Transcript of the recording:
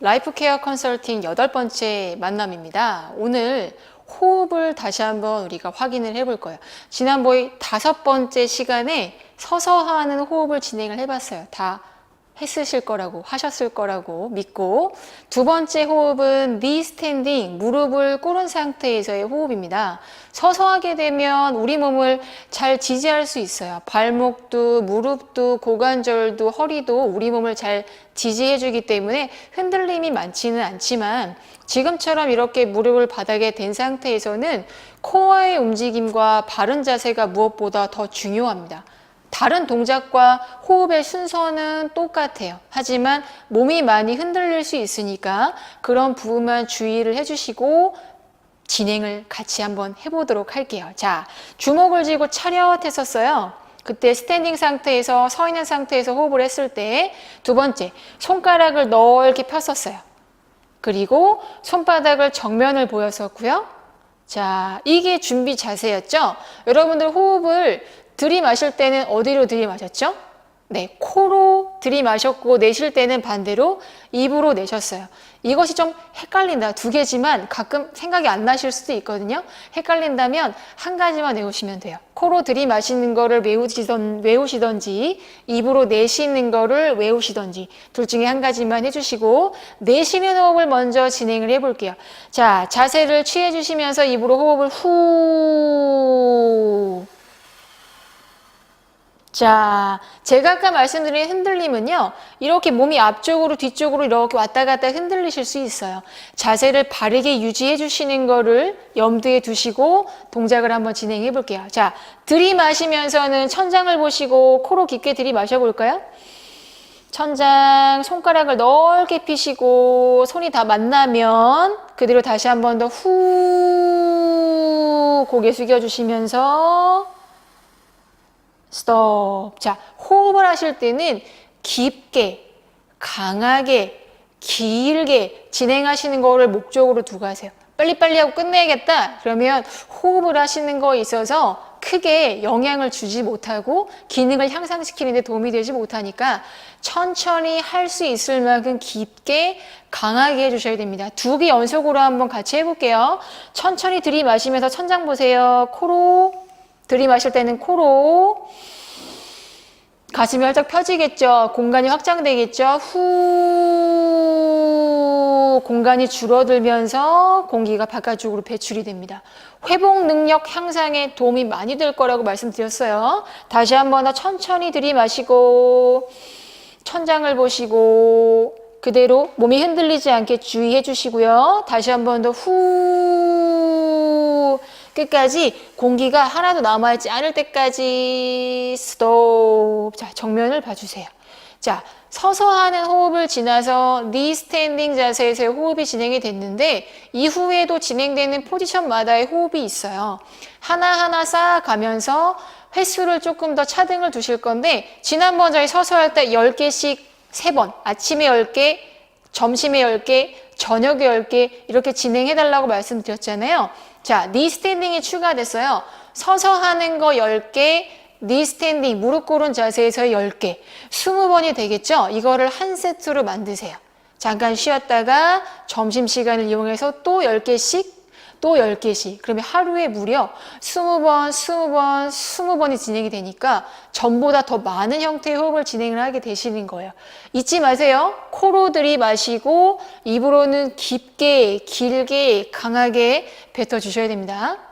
라이프 케어 컨설팅 여덟 번째 만남입니다. 오늘 호흡을 다시 한번 우리가 확인을 해볼 거예요. 지난번에 다섯 번째 시간에 서서 하는 호흡을 진행을 해봤어요. 다 했으실 거라고 하셨을 거라고 믿고 두 번째 호흡은 니 스탠딩 무릎을 꿇은 상태에서의 호흡입니다. 서서 하게 되면 우리 몸을 잘 지지할 수 있어요. 발목도 무릎도 고관절도 허리도 우리 몸을 잘 지지해 주기 때문에 흔들림이 많지는 않지만 지금처럼 이렇게 무릎을 바닥에 댄 상태에서는 코어의 움직임과 바른 자세가 무엇보다 더 중요합니다. 다른 동작과 호흡의 순서는 똑같아요. 하지만 몸이 많이 흔들릴 수 있으니까 그런 부분만 주의를 해주시고 진행을 같이 한번 해보도록 할게요. 자, 주먹을 쥐고 차렷했었어요. 그때 스탠딩 상태에서 서 있는 상태에서 호흡을 했을 때 두 번째, 손가락을 넓게 폈었어요. 그리고 손바닥을 정면을 보였었고요. 자, 이게 준비 자세였죠? 여러분들 호흡을 들이마실 때는 어디로 들이마셨죠? 네, 코로 들이마셨고 내쉴 때는 반대로 입으로 내셨어요. 이것이 좀 헷갈린다. 두 개지만 가끔 생각이 안 나실 수도 있거든요. 헷갈린다면 한 가지만 외우시면 돼요. 코로 들이마시는 거를 외우시던, 외우시던지 입으로 내쉬는 거를 외우시던지 둘 중에 한 가지만 해주시고 내쉬는 호흡을 먼저 진행을 해볼게요. 자, 자세를 취해주시면서 입으로 호흡을 후 자, 제가 아까 말씀드린 흔들림은요, 이렇게 몸이 앞쪽으로 뒤쪽으로 이렇게 왔다 갔다 흔들리실 수 있어요. 자세를 바르게 유지해 주시는 거를 염두에 두시고 동작을 한번 진행해 볼게요. 자, 들이마시면서는 천장을 보시고 코로 깊게 들이마셔 볼까요? 천장 손가락을 넓게 피시고 손이 다 만나면 그대로 다시 한번 더 후 고개 숙여 주시면서 스톱. 자, 호흡을 하실 때는 깊게, 강하게, 길게 진행하시는 거를 목적으로 두고 하세요. 빨리빨리 하고 끝내야겠다. 그러면 호흡을 하시는 거에 있어서 크게 영향을 주지 못하고 기능을 향상시키는 데 도움이 되지 못하니까 천천히 할 수 있을 만큼 깊게 강하게 해주셔야 됩니다. 두 개 연속으로 한번 같이 해볼게요. 천천히 들이마시면서 천장 보세요. 코로 들이마실 때는 코로 가슴이 활짝 펴지겠죠. 공간이 확장되겠죠. 후 공간이 줄어들면서 공기가 바깥쪽으로 배출이 됩니다. 회복 능력 향상에 도움이 많이 될 거라고 말씀드렸어요. 다시 한번 더 천천히 들이마시고 천장을 보시고 그대로 몸이 흔들리지 않게 주의해 주시고요. 다시 한번 더후 끝까지 공기가 하나도 남아있지 않을 때까지 스톱. 자, 정면을 봐주세요. 자, 서서 하는 호흡을 지나서 니 스탠딩 자세에서의 호흡이 진행이 됐는데 이후에도 진행되는 포지션마다의 호흡이 있어요. 하나하나 쌓아가면서 횟수를 조금 더 차등을 두실 건데 지난번 저희 서서 할 때 10개씩 3번 아침에 10개, 점심에 10개, 저녁에 10개 이렇게 진행해달라고 말씀드렸잖아요. 자, 니 스탠딩이 추가됐어요. 서서 하는 거 10개, 니 스탠딩, 무릎 꿇은 자세에서 10개, 20번이 되겠죠? 이거를 한 세트로 만드세요. 잠깐 쉬었다가 점심시간을 이용해서 또 10개씩, 또 10개씩. 그러면 하루에 무려 20번, 20번, 20번이 진행이 되니까 전보다 더 많은 형태의 호흡을 진행을 하게 되시는 거예요. 잊지 마세요. 코로 들이마시고 입으로는 깊게, 길게, 강하게 뱉어주셔야 됩니다.